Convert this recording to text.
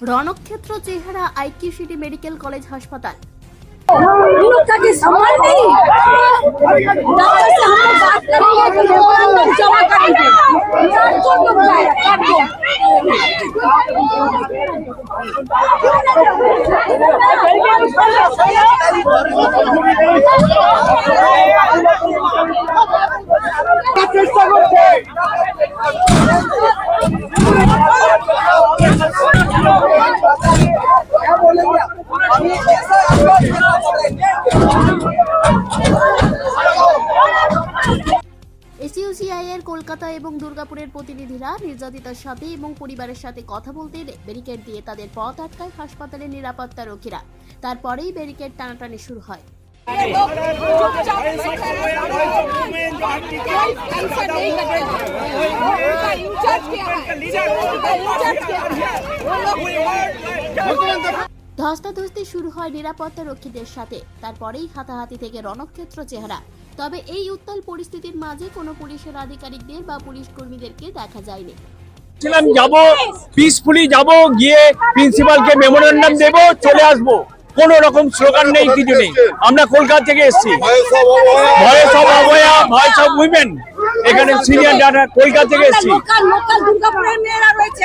রণক্ষেত্র চেহারা IQ city medical college হাসপাতাল। চেষ্টা করছে। কলকাতা এবং দুর্গাপুরের প্রতিনিধিরা নির্যাতিতার সাথে এবং পরিবারের সাথে কথা বলতে ব্যারিকেড দিয়ে তাদের পথ আটকায় হাসপাতালের নিরাপত্তা রক্ষীরা। তারপরেই ব্যারিকেড টানাটানি শুরু হয়। ধস্তাধস্তি শুরু হয় নিরাপত্তা রক্ষীদের সাথে। তারপরেই হাতাহাতি থেকে রণক্ষেত্র চেহারা। তবে এই উত্তাল পরিস্থিতির মাঝে কোনো পুলিশের আধিকারিকদের বা পুলিশ কর্মীদেরকে দেখা যায়নি। ছিলাম যাব পিসফুলি যাব গিয়ে প্রিন্সিপালকে মেমোরান্ডাম দেব চলে আসব। কোন রকম স্লোগান নেই কিছু নেই। আমরা কলকাতা থেকে এসেছি। ভয়েস অব অবয়া ভয়েস অব উইমেন এখানে সিনিয়র ডাটা কলকাতা থেকে এসেছি। রয়েছে